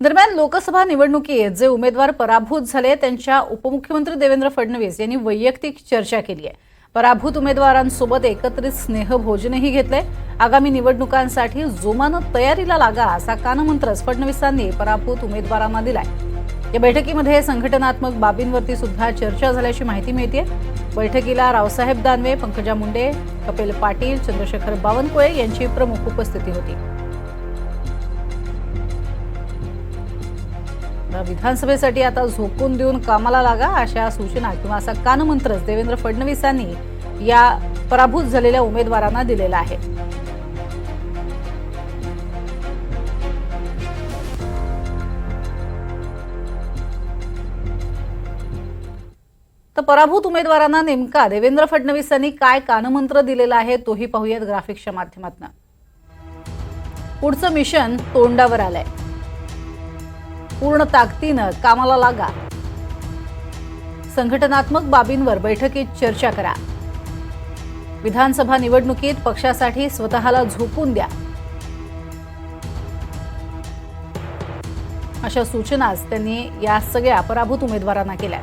दरम्यान लोकसभा निवडणुकीत जे उमेदवार पराभूत झाले त्यांच्या उपमुख्यमंत्री देवेंद्र फडणवीस यांनी वैयक्तिक चर्चा केली आहे. पराभूत उमेदवारांसोबत एकत्रित स्नेहभोजनही घेतलंय. आगामी निवडणुकांसाठी जोमानं तयारीला लागा असा कानमंत्रच फडणवीसांनी पराभूत उमेदवारांना दिलाय. या बैठकीमध्ये संघटनात्मक बाबींवरती सुद्धा चर्चा झाल्याची माहिती मिळते बैठकीला रावसाहेब दानवे पंकजा मुंडे कपिल पाटील चंद्रशेखर बावनकुळे यांची प्रमुख उपस्थिती होती. विधानसभेसाठी आता झोकून देऊन कामाला लागा अशा सूचना किंवा असा कानमंत्रच देवेंद्र फडणवीसांनी या पराभूत झालेल्या उमेदवारांना दिलेला आहे. तर पराभूत उमेदवारांना नेमका देवेंद्र फडणवीसांनी काय कानमंत्र दिलेला आहे तोही पाहूयात ग्राफिक्सच्या माध्यमातून. पुढचं मिशन तोंडावर आलंय. पूर्ण ताकदीनं कामाला लागा. संघटनात्मक बाबींवर बैठकीत चर्चा करा. विधानसभा निवडणुकीत पक्षासाठी स्वतःला झोकून द्या. अशा सूचनाच त्यांनी या सगळ्या पराभूत उमेदवारांना केल्या